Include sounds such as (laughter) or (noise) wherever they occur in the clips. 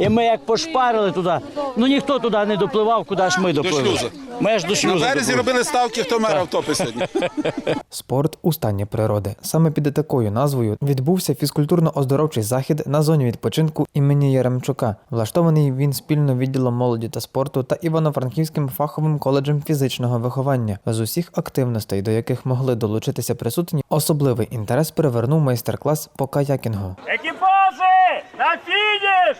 І ми як пошпарили туди, ну ніхто туди не допливав, куди ж ми допливли. шлюзу. Ми ж до На березі допливли. робили ставки, хто мера втопить сьогодні. (laughs) Спорт у стані природи. Саме під такою назвою відбувся фізкультурно-оздоровчий захід на зоні відпочинку імені Яремчука. Влаштований він спільно відділом молоді та спорту та Івано-Франківським фаховим коледжем фізичного виховання. З усіх активностей, до яких могли долучитися присутні, особливий інтерес привернув майстер-клас по каякінгу. Екіпажі! На фініш!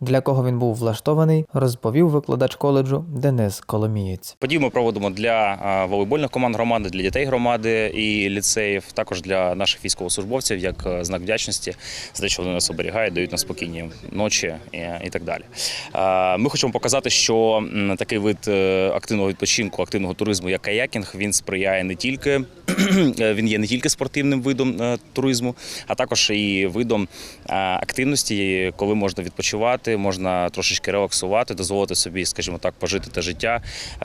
Для кого він був влаштований, розповів викладач коледжу Денис Коломієць. Подію ми проводимо для волейбольних команд громади, для дітей громади і ліцеїв, також для наших військовослужбовців, як е, знак вдячності за те, що вони нас оберігають, дають нам спокійні ночі і, і так далі. Ми хочемо показати, що такий вид е, активного відпочинку, активного туризму, як каякінг, він сприяє не тільки (clears throat) він є не тільки спортивним видом е, туризму, а також і видом е, активності, коли можна відпочивати, можна трошечки релаксувати, дозволити собі, скажімо так, пожити те життя е,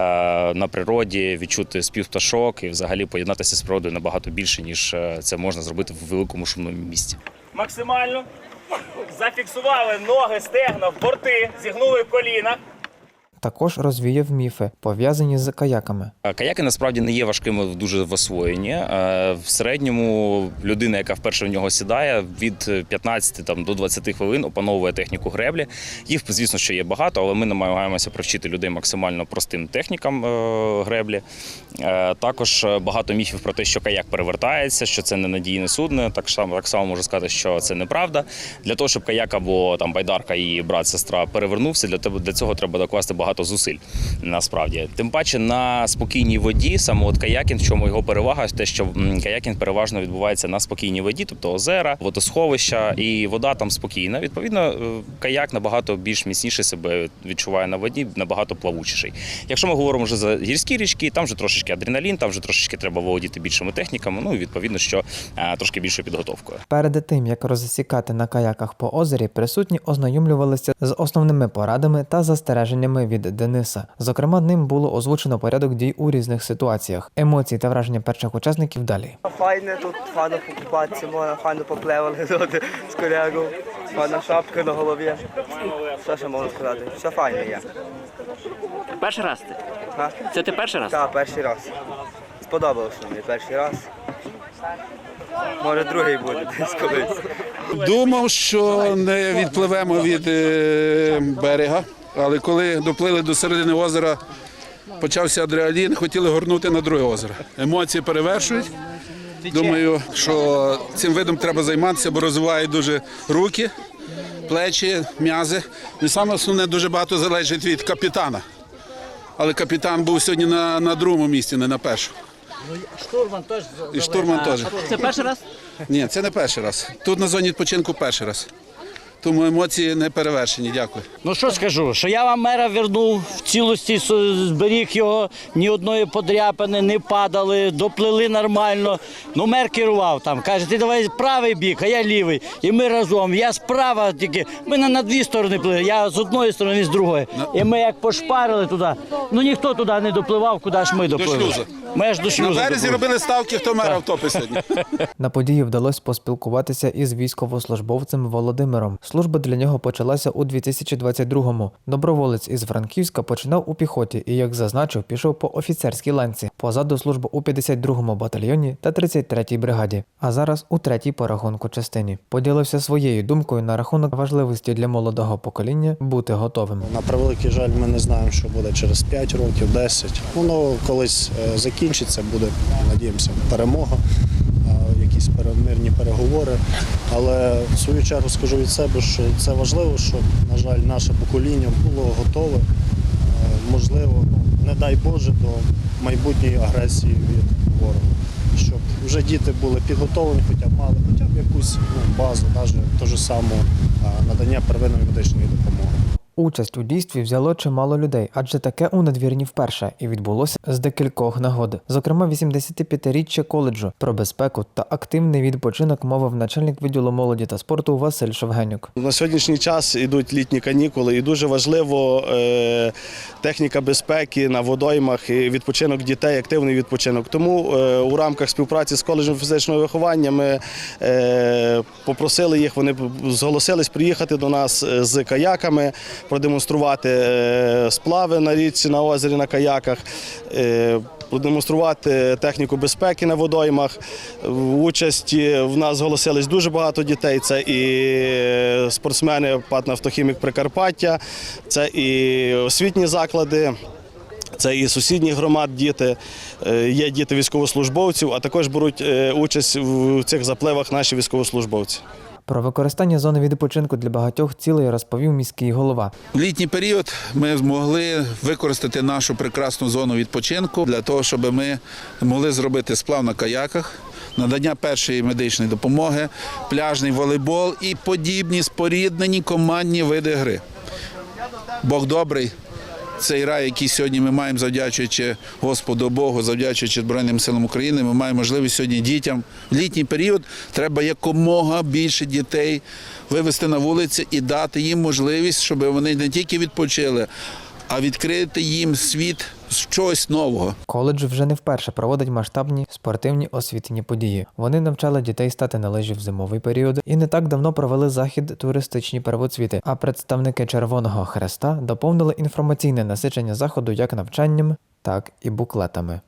на природі, відчути спів пташок і взагалі поєднатися з природою набагато більше, ніж е, це можна зробити в великому шумному місті. Максимально. Зафіксували ноги, стегна в борти, зігнули коліна. Також розвіяв міфи, пов'язані з каяками. Каяки насправді не є важкими дуже в освоєнні. Е, В середньому людина, яка вперше в нього сідає, від 15 там, до 20 хвилин опановує техніку греблі. Їх, звісно, що є багато, але ми намагаємося привчити людей максимально простим технікам е, греблі. Е, Також багато міфів про те, що каяк перевертається, що це ненадійне судно. Так само, так само можу сказати, що це неправда. Для того, щоб каяк або там байдарка і брат, сестра перевернувся, для для цього треба докласти багато зусиль. Насправді, тим паче на спокійній воді, саме от каякінг, в чому його перевага, те, що м, каякінг переважно відбувається на спокійній воді, тобто озера, водосховища, і вода там спокійна. Відповідно, е, каяк набагато більш міцніше себе відчуває на воді, набагато плавучіший. Якщо ми говоримо вже за гірські річки, там вже трошечки адреналін, там вже трошечки треба володіти більшими техніками. Ну і відповідно, що е, трошки більшою підготовкою. Перед тим як розсікати на каяках по озері, присутні ознайомлювалися з основними порадами та застереженнями від Дениса. Зокрема, ним було озвучено порядок дій у різних ситуаціях. Емоції та враження перших учасників далі. Файне тут, файно покупатися можна, файно попливали (laughs) тут з колегою, файна шапка на голові. Що ще можна сказати? Все файне є. Перший раз ти? А? Це ти перший раз? Так, перший раз. Сподобалося мені перший раз. Може другий буде (laughs) десь колись. Думав, що не відпливемо від е, берега, але коли доплили до середини озера, почався адреналін, хотіли горнути на друге озеро. Емоції перевершують. Думаю, що цим видом треба займатися, бо розвиває дуже руки, плечі, м'язи. І саме основне дуже багато залежить від капітана. Але капітан був сьогодні на, на другому місці, не на першому. Штурман теж І штурман теж. Це перший раз? Ні, це не перший раз. Тут на зоні відпочинку перший раз. Тому емоції не перевершені. Дякую. Ну що скажу, що я вам мера вернув в цілості, зберіг його, ні одної подряпини, не падали, доплили нормально. Ну мер керував там. Каже, ти давай правий бік, а я лівий. І ми разом. Я справа тільки. Ми на, на дві сторони плили. Я з одної сторони, з другої. І ми як пошпарили туди. Ну ніхто туди не допливав, куди ж ми допливли. шлюзу. Ми ж до На березі допливли. робили ставки, хто мера втопить сьогодні. (laughs) На події вдалося поспілкуватися із військовослужбовцем Володимиром. Служба для нього почалася у 2022-му. Доброволець із Франківська починав у піхоті і, як зазначив, пішов по офіцерській ланці. Позаду служба у 52-му батальйоні та 33-й бригаді. А зараз у третій по рахунку частині. Поділився своєю думкою на рахунок важливості для молодого покоління бути готовим. На превеликий жаль, ми не знаємо, що буде через 5 років, 10. Воно колись е, закінчиться, буде, надіємося, перемога, якісь перемирні переговори. Але в свою чергу скажу від себе, що це важливо, щоб, на жаль, наше покоління було готове, е, можливо, ну, не дай Боже, до майбутньої агресії від ворога. Щоб вже діти були підготовлені, хоча б мали хоча б якусь ну, базу, навіть ту ж саму е, надання первинної медичної допомоги. Участь у дійстві взяло чимало людей, адже таке у надвірні вперше і відбулося з декількох нагод. Зокрема, 85-річчя коледжу про безпеку та активний відпочинок мовив начальник відділу молоді та спорту Василь Шевгенюк. На сьогоднішній час йдуть літні канікули, і дуже важливо е, техніка безпеки на водоймах, і відпочинок дітей, активний відпочинок. Тому е, у рамках співпраці з коледжем фізичного виховання ми е, попросили їх, вони зголосились приїхати до нас з каяками, продемонструвати е, сплави на річці на озері на каяках. е, Продемонструвати техніку безпеки на водоймах. В участі в нас зголосились дуже багато дітей. Це і спортсмени ПАТ «Нафтохімік Прикарпаття, це і освітні заклади. Це і сусідніх громад діти, е, є діти військовослужбовців, а також беруть е, участь в цих запливах наші військовослужбовці. Про використання зони відпочинку для багатьох цілей розповів міський голова. В літній період ми змогли використати нашу прекрасну зону відпочинку для того, щоб ми могли зробити сплав на каяках, надання першої медичної допомоги, пляжний волейбол і подібні споріднені командні види гри. Бог добрий. Цей рай, який сьогодні ми маємо, завдячуючи Господу Богу, завдячуючи Збройним силам України, ми маємо можливість сьогодні дітям. В літній період треба якомога більше дітей вивести на вулиці і дати їм можливість, щоб вони не тільки відпочили, а відкрити їм світ чогось нового. Коледж вже не вперше проводить масштабні спортивні освітні події. Вони навчали дітей стати на лижі в зимовий період і не так давно провели захід туристичні первоцвіти. А представники Червоного Хреста доповнили інформаційне насичення заходу як навчанням, так і буклетами.